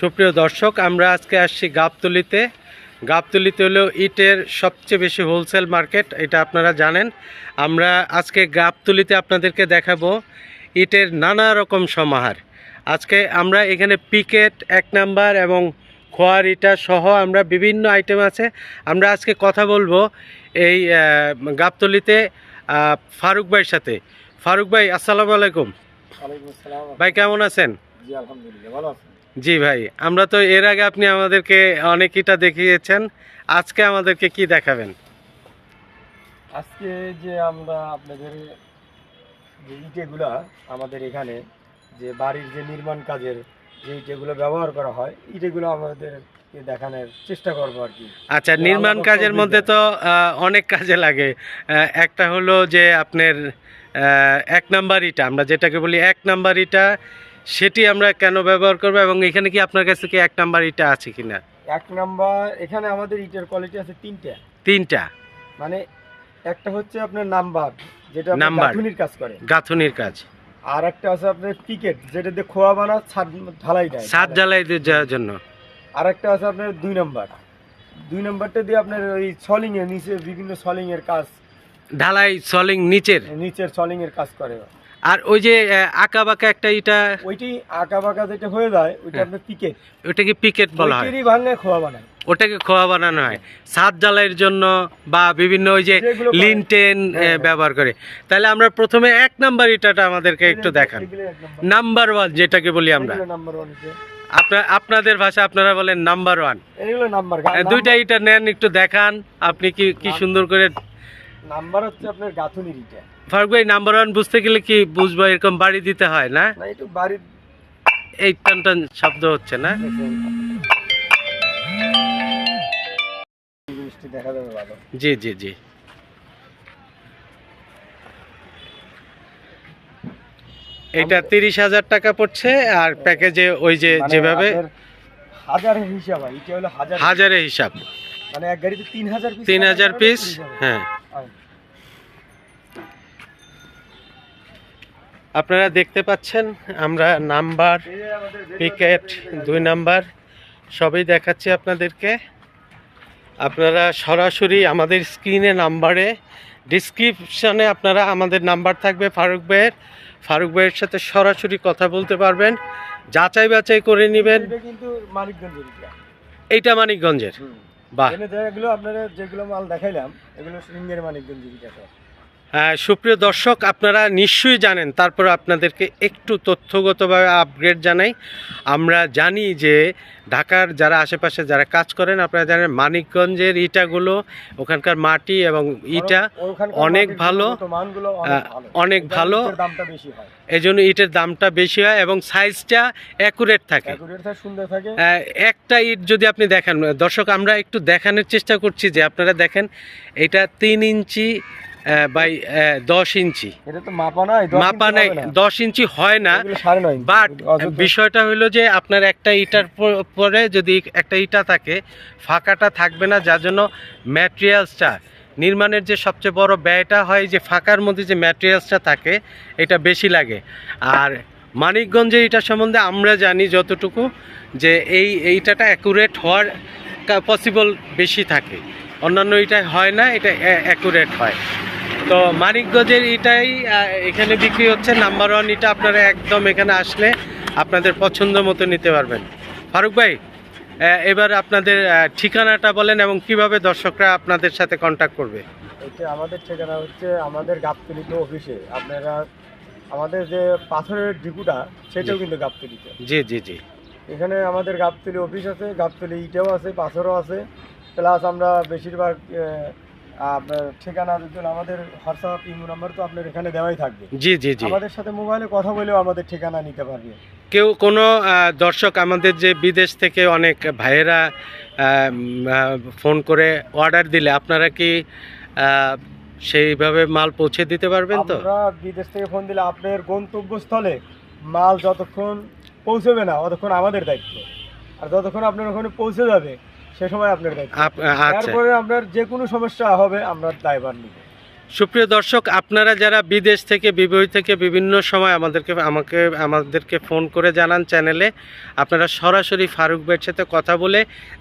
সুপ্রিয় দর্শক, আমরা আজকে আসছি গাবতলিতে। গাবতলিতে হলো ইটের সবচেয়ে বেশি হোলসেল মার্কেট এটা আপনারা জানেন। আমরা আজকে গাবতলিতে আপনাদেরকে দেখাবো ইটের নানা রকম সমাহার। আজকে আমরা এখানে পিকেট এক নাম্বার এবং খোয়ার ইটা সহ আমরা বিভিন্ন আইটেম আছে। আমরা আজকে কথা বলব এই গাবতলিতে ফারুক ভাইয়ের সাথে। ফারুক ভাই আসসালামু আলাইকুম। ভাই কেমন আছেন? জি ভাই আমরা তো এর আগে আপনি আমাদেরকে অনেক ইটা দেখিয়েছেন। আজকে আমাদেরকে কি দেখাবেন? আজকে যে আমরা আপনাদের যে ইটেগুলা আমাদের এখানে যে বাড়ির যে নির্মাণ কাজের যে ইটেগুলো ব্যবহার করা হয় ইটেগুলো আমাদেরকে দেখানোর চেষ্টা করব আর কি। আচ্ছা নির্মাণ কাজের মধ্যে তো অনেক কাজে লাগে। একটা হলো যে আপনার এক নাম্বার ইটা আমরা যেটাকে বলি এক নাম্বার ইটা সেটি আমরা কেন ব্যবহার করব এবং এখানে কি আপনার কাছে কি এক নাম্বার ইটা আছে কিনা? এক নাম্বার এখানে আমাদের ইটের কোয়ালিটি আছে তিনটা। তিনটা। মানে একটা হচ্ছে আপনার নাম্বার যেটা নাম্বার। গাঁথুনির কাজ করে। গাঁথুনির কাজ। আর একটা আছে আপনার পিকেট যেটা দিয়ে খোয়া বানা ছাদ ঢালাই দেয়। ছাদ জ্বালাই দেওয়ার জন্য। আর একটা আছে আপনার দুই নাম্বার। দুই নাম্বারটা দিয়ে আপনার ওই সলিং এর নিচে বিভিন্ন সলিং এর কাজ। ঢালাই সলিং নিচের? নিচের সলিং এর কাজ করে। আর ওই যে আঁকা বাঁকা একটা এটা ওইটি আঁকা বাঁকা যেটা হয়ে যায় ওইটা হ্যাঁ। আপনার পিকেট। ওটাকে পিকেট বলা হয়। ওইটারই ভাঙে খোয়া বানায়। ওটাকে খোয়া বানানো হয়। ছাদ জ্বালাইয়ের জন্য বা বিভিন্ন ওই যে লিনটেন হ্যাঁ, ব্যবহার করে। তাহলে আমরা প্রথমে এক নাম্বার ইটাটা আমাদেরকে একটু দেখান। নাম্বার। ওয়ান যেটাকে বলি আমরা। আপনার আপনাদের ভাষা আপনারা বলেন নাম্বার ওয়ান। নাম্বার দুইটা ইটা নেন একটু দেখান। আপনি কি কি সুন্দর করে নাম্বার হচ্ছে আপনার গাঁথুনির ইটা। ফারুক ভাই নাম্বার ওয়ান বুঝতে গেলে কি বুঝব? এরকম বাড়ি দিতে হয় না? একটু এই টান টান শব্দ হচ্ছে না? জিনিসটি দেখা যাবে ভালো। জি জি জি। এটা তিরিশ হাজার টাকা পড়ছে আর প্যাকেজে ওই যে মানে যেভাবে হাজারের হিসাব হয় এটা হলো হাজার হাজারে হিসাব। মানে এক গাড়িতে তিন হাজার তিন হাজার পিস হ্যাঁ। আপনারা দেখতে পাচ্ছেন আমরা নাম্বার পিকেট দুই নাম্বার সবই দেখাচ্ছি আপনাদেরকে। আপনারা সরাসরি আমাদের স্ক্রিনে নাম্বারে ডিসক্রিপশানে আপনারা আমাদের নাম্বার থাকবে ফারুক ভাইয়ের। ফারুক ভাইয়ের সাথে সরাসরি কথা বলতে পারবেন। যাচাই বাছাই করে নেবেন। কিন্তু মানিকগঞ্জের এইটা মানিকগঞ্জের? বাহ। এগুলো যেগুলো আপনারা যেগুলো মাল দেখাইলাম এগুলো সিঙ্গের মানিকগঞ্জের সুপ্রিয় দর্শক আপনারা নিশ্চয়ই জানেন তারপর আপনাদেরকে একটু তথ্যগতভাবে আপগ্রেড জানাই। আমরা জানি যে ঢাকার যারা আশেপাশে যারা কাজ করেন আপনারা জানেন মানিকগঞ্জের ইটাগুলো ওখানকার মাটি এবং ইটা অনেক ভালো, অনেক ভালো। এই জন্য ইটের দামটা বেশি হয়। এবং সাইজটা অ্যাকুরেট থাকে। একটা ইট যদি আপনি দেখেন দর্শক আমরা একটু দেখানোর চেষ্টা করছি যে আপনারা দেখেন এটা তিন ইঞ্চি বাই দশ ইঞ্চি। এটা মাপা নাই দশ ইঞ্চি হয় না। বাট বিষয়টা হলো যে আপনার একটা ইটার পরে যদি একটা ইটা থাকে ফাঁকাটা থাকবে না যার জন্য ম্যাটেরিয়ালসটা নির্মাণের যে সবচেয়ে বড় ব্যয়টা হয় যে ফাঁকার মধ্যে যে ম্যাটেরিয়ালসটা থাকে এটা বেশি লাগে। আর মানিকগঞ্জে এটা সম্বন্ধে আমরা জানি যতটুকু যে এই এইটাটা অ্যাকুরেট হওয়ার পসিবল বেশি থাকে। অন্যান্য ইটায় হয় না এটা অ্যাকুরেট হয়। তো মানিকগঞ্জের ইটাই এখানে বিক্রি হচ্ছে। নাম্বার ওয়ান ইটা আপনারা একদম এখানে আসলে আপনাদের পছন্দ মতো নিতে পারবেন। ফারুক ভাই এবার আপনাদের ঠিকানাটা বলেন এবং কীভাবে দর্শকরা আপনাদের সাথে কন্ট্যাক্ট করবে? আমাদের ঠিকানা হচ্ছে আমাদের গাবতলিতে অফিসে। আপনারা আমাদের যে পাথরের ডিপুটা সেটাও কিন্তু গাবতলিতে। জি জি জি। এখানে আমাদের গাবতলি অফিস আছে গাবতলি ইটাও আছে পাথরও আছে। প্লাস আমরা বেশিরভাগ আপনার ঠিকানা দিতে আমাদের হোয়াটসঅ্যাপ ইমো নাম্বার তো আপনার এখানে দেওয়াই থাকবে। জি জি জি। আমাদের সাথে মোবাইলে কথা বলেও আমাদের ঠিকানা নিতে পারবে। কেউ কোনো দর্শক আমাদের যে বিদেশ থেকে অনেক ভাইয়েরা ফোন করে অর্ডার দিলে আপনারা কি সেইভাবে মাল পৌঁছে দিতে পারবেন তো? আমরা বিদেশ থেকে ফোন দিলে আপনার গন্তব্যস্থলে মাল যতক্ষণ পৌঁছবে না ততক্ষণ আমাদের দায়িত্ব। আর যতক্ষণ আপনার ওখানে পৌঁছে যাবে সে সময় আপনার আচ্ছা। তারপরে আপনার যে কোনো সমস্যা হবে আমরা দায়ভার নিব। সুপ্রিয় দর্শক আপনারা যারা বিদেশ থেকে বিবই থেকে বিভিন্ন সময় আমাদেরকে আমাকে আমাদেরকে ফোন করে জানান চ্যানেলে আপনারা সরাসরি ফারুক ভাইয়ের সাথে কথা বলে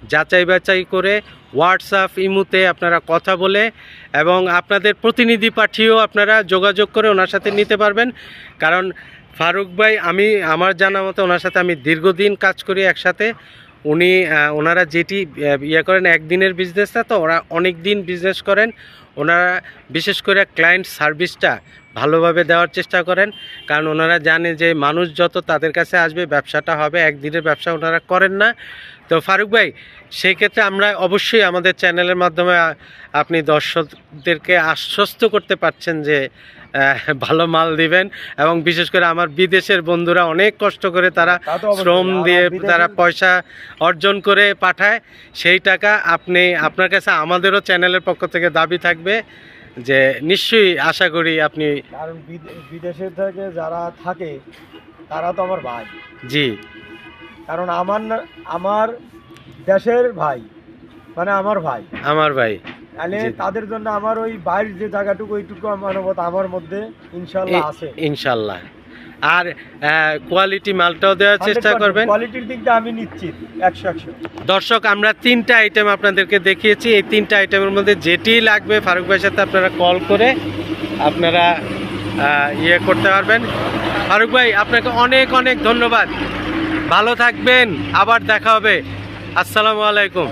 যাচাই বাছাই করে হোয়াটসঅ্যাপ ইমুতে আপনারা কথা বলে এবং আপনাদের প্রতিনিধি পাঠিয়েও আপনারা যোগাযোগ করে ওনার সাথে নিতে পারবেন। কারণ ফারুক ভাই আমি আমার জানা মতো ওনার সাথে আমি দীর্ঘদিন কাজ করি একসাথে। উনি ওনারা যেটি ইয়ে করেন, একদিনের বিজনেসটা তো ওরা অনেক দিন বিজনেস করেন। ওনারা বিশেষ করে ক্লায়েন্ট সার্ভিসটা ভালোভাবে দেওয়ার চেষ্টা করেন। কারণ ওনারা জানে যে মানুষ যত তাদের কাছে আসবে, ব্যবসাটা হবে, একদিনের ব্যবসা ওনারা করেন না। তো ফারুক ভাই সেই ক্ষেত্রে আমরা অবশ্যই আমাদের চ্যানেলের মাধ্যমে আপনি দর্শকদেরকে আশ্বস্ত করতে পারছেন যে ভালো মাল দিবেন এবং বিশেষ করে আমার বিদেশের বন্ধুরা অনেক কষ্ট করে তারা শ্রম দিয়ে তারা পয়সা অর্জন করে পাঠায়। সেই টাকা আপনি আপনার কাছে আমাদেরও চ্যানেলের পক্ষ থেকে দাবি থাকবে যে নিশ্চয়ই আশা করি আপনি কারণ বিদে- বিদেশে থেকে যারা থাকে তারা তো আমার ভাই। জি। কারণ আমার আমার দেশের ভাই মানে আমার ভাই। আমার ভাই। তাহলে তাদের জন্য আমার ওই বাইরের যে জায়গাটুকু ওইটুকু মানবত আমার মধ্যে ইনশাল্লাহ আছে। ইনশাল্লাহ। আর কোয়ালিটি মালটাও দেওয়ার চেষ্টা করবেন? কোয়ালিটির দিক দিয়ে আমি নিশ্চিত একশো একশো। দর্শক আমরা তিনটা আইটেম আপনাদেরকে দেখিয়েছি। এই তিনটা আইটেমের মধ্যে যেটি লাগবে ফারুক ভাইয়ের সাথে আপনারা কল করে আপনারা ইয়ে করতে পারবেন। ফারুক ভাই আপনাকে অনেক অনেক ধন্যবাদ। ভালো থাকবেন আবার দেখা হবে। আসসালামু আলাইকুম।